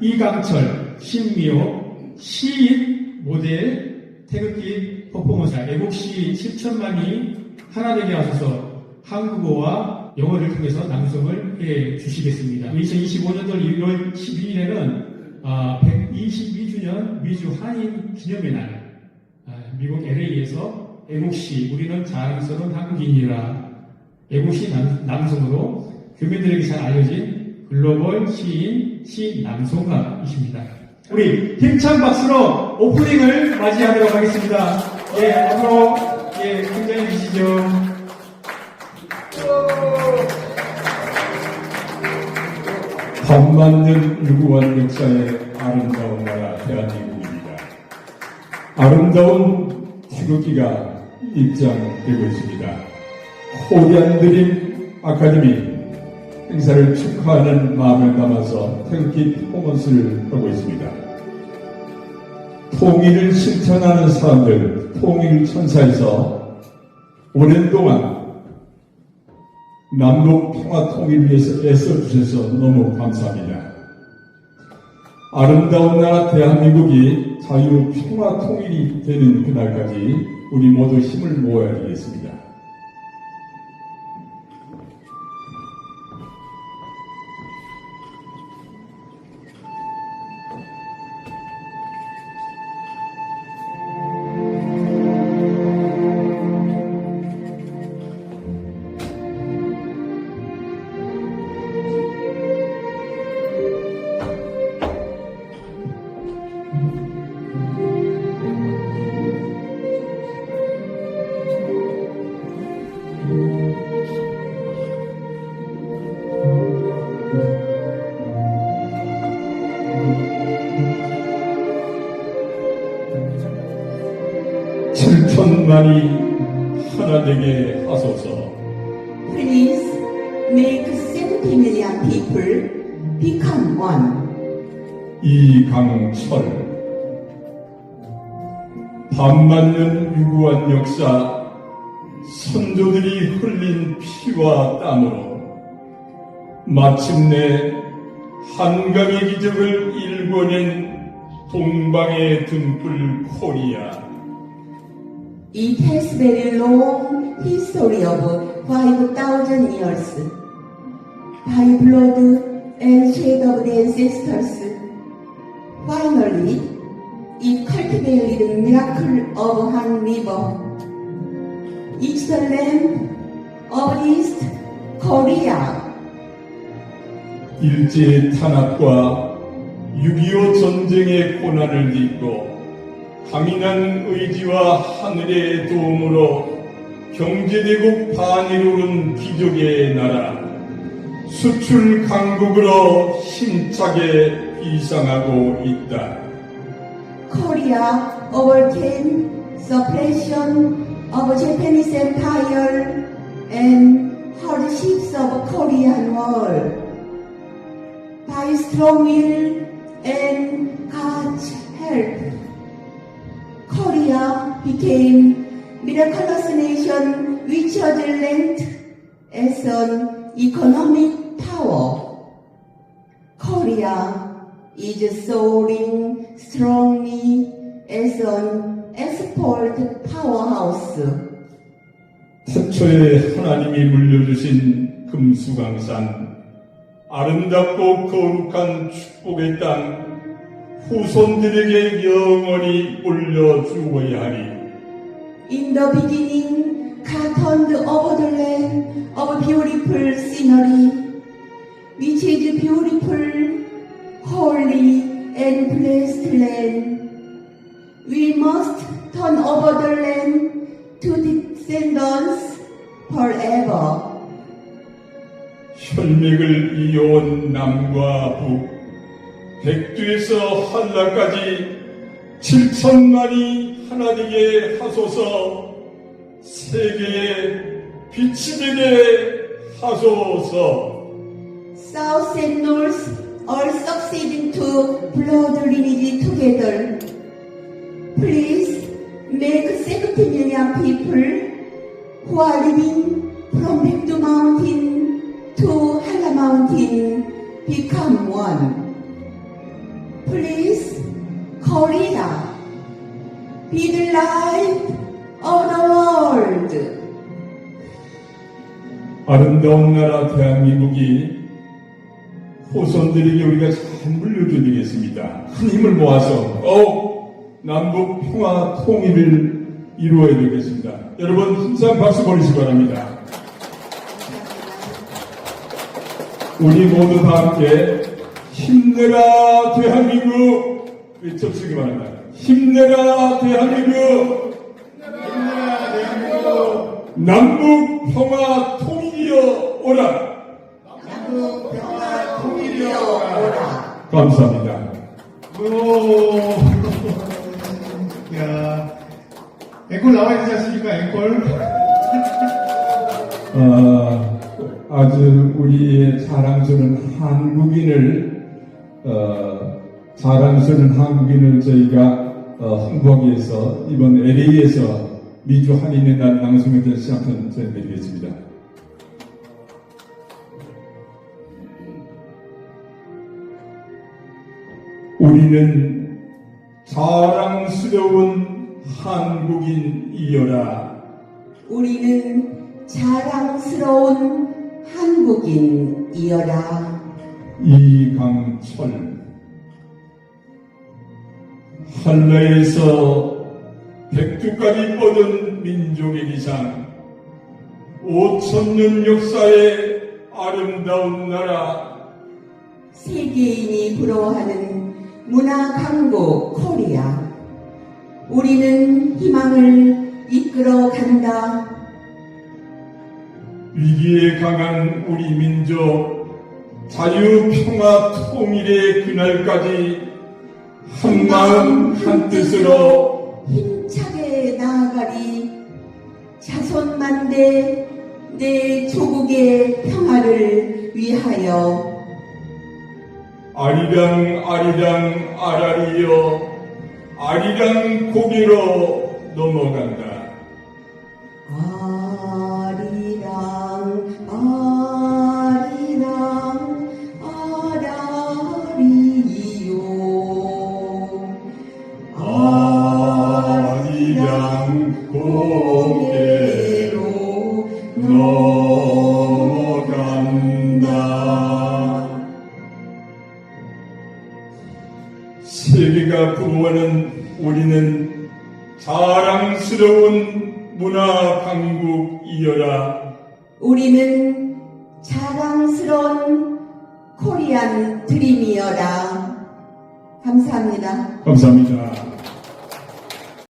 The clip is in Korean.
이강철, 신미호, 시인 모델 태극기 퍼포먼스 애국시 7천만이 하나 되게 하셔서 한국어와 영어를 통해서 낭송을 해 주시겠습니다. 2025년도 1월 12일에는 122주년 미주 한인 기념의 날 아, 미국 LA에서 애국시 우리는 자랑스러운 한국인이라 애국시 남- 낭송으로 교민들에게 잘 알려진 글로벌 시인 시낭송가이십니다. 우리 힘찬 박수로 오프닝을 맞이하도록 하겠습니다. 예, 앞으로 예, 등장해 주시죠. 밥 맞는 유구한 역사의 아름다운 나라 대한민국입니다. 아름다운 태극기가 입장되고 있습니다. 코리안 드림 아카데미 행사를 축하하는 마음을 담아서 태극기 퍼포먼스를 하고 있습니다. 통일을 실천하는 사람들, 통일 천사에서 오랜 동안 남북 평화 통일을 위해서 애써주셔서 너무 감사합니다. 아름다운 나라 대한민국이 자유 평화 통일이 되는 그날까지 우리 모두 힘을 모아야 되겠습니다. 칠천만이 하나 되게 하소서. Please make 70 million people become one. 이강철 밥 맞는 유구한 역사 선조들이 흘린 피와 땀으로 마침내 한강의 기적을 일궈낸 동방의 등불 코리아 It has very long history of 5,000 years. By blood and sweat of the ancestors. Finally, it cultivated miracle of Han River. It's the land of East Korea. 일제의 탄압과 6.25 전쟁의 고난을 딛고 강인한 의지와 하늘의 도움으로 경제대국 반을 오른 기적의 나라 수출 강국으로 힘차게 비상하고 있다. Overcame suppression of Japanese empire and hardships of Korean war. By strong will and God's help, Korea became miraculous nation which was ranked as an economic power. Korea is soaring strongly as an export powerhouse. 태초에 하나님이 물려주신 금수강산 아름답고 거룩한 축복의 땅 후손들에게 영원히 올려주어야 하리 In the beginning, God turned over the land of beautiful scenery, which is beautiful, holy, and blessed land. We must turn over the land to descendants forever. 혈맥을 이어온 남과 북 백두에서 한라까지 칠천만이 하나 되게 하소서 세계에 빛이 되게 하소서 South and North all succeeding to blood lineage together. Please make 70 million people who are living from Baekdu Mountain to Hala Mountain become one. Please, Korea. Be the light of the world. 아름다운 나라 대한민국이 후손들에게 우리가 잘 물려주겠습니다. 큰 힘을 모아서 꼭 남북 평화 통일을 이루어야 되겠습니다. 여러분 힘찬 박수 보내시기 바랍니다. 우리 모두 다 함께 힘내라 대한민국 외쳐주시기 바랍니다. 힘내라 대한민국 남북 평화 통일이여 오라 감사합니다. 오, 야, 앵콜 나와야 되지 않습니까, 앵콜? 어, 아주 우리의 자랑스러운 한국인을 어, 자랑스러운 한국인을 저희가 어, 홍보하기 위해서 이번 LA에서 미주 한인의 날 대한 시작한 전해드리겠습니다. 우리는 자랑스러운 한국인이여라. 우리는 자랑스러운 한국인이여라. 이강철 한라에서 백두까지 뻗은 민족의 기상 5천년 역사의 아름다운 나라 세계인이 부러워하는 문화 강국 코리아. 우리는 희망을 이끌어 간다. 위기에 강한 우리 민족 자유 평화 통일의 그날까지 한 마음 한 뜻으로 힘차게 나아가리. 자손만대 내 조국의 평화를 위하여. 아리랑 아리랑 아라리여. 아리랑 고개로 넘어간다. 자랑스러운 문화 강국이여라. 우리는 자랑스러운 코리안 드림이여라 감사합니다. 감사합니다.